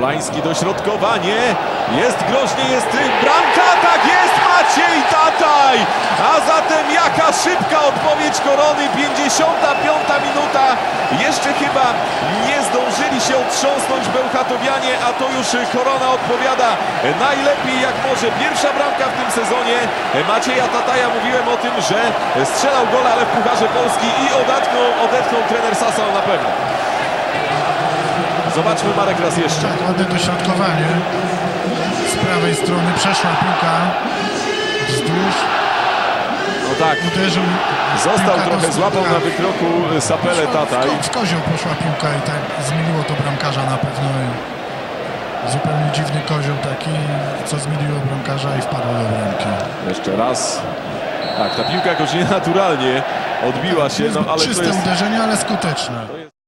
Szymański dośrodkowanie. Jest groźnie, jest bramka, tak jest Maciej Tataj! A zatem jaka szybka odpowiedź Korony, 55 minuta. Jeszcze chyba nie zdążyli się otrząsnąć Bełchatowianie, a to już Korona odpowiada najlepiej jak może. Pierwsza bramka w tym sezonie Macieja Tataja. Mówiłem o tym, że strzelał gola, ale w Pucharze Polski i odetchnął, odetchnął trener Sasał na pewno. Zobaczmy Marek raz jeszcze. Tak, ładne dośrodkowanie. Z prawej strony przeszła piłka wzdłuż. No tak, Uderzył. został trochę, złapał na wykroku Sapele Poszła- Tataj. W, w kozioł poszła piłka i tak zmieniło to bramkarza na pewno. Zupełnie dziwny kozioł taki, co zmieniło bramkarza i wpadło do bramki. Jeszcze raz. Tak, ta piłka jakoś nienaturalnie odbiła się, no ale to Czyste jest... uderzenie, ale skuteczne. To.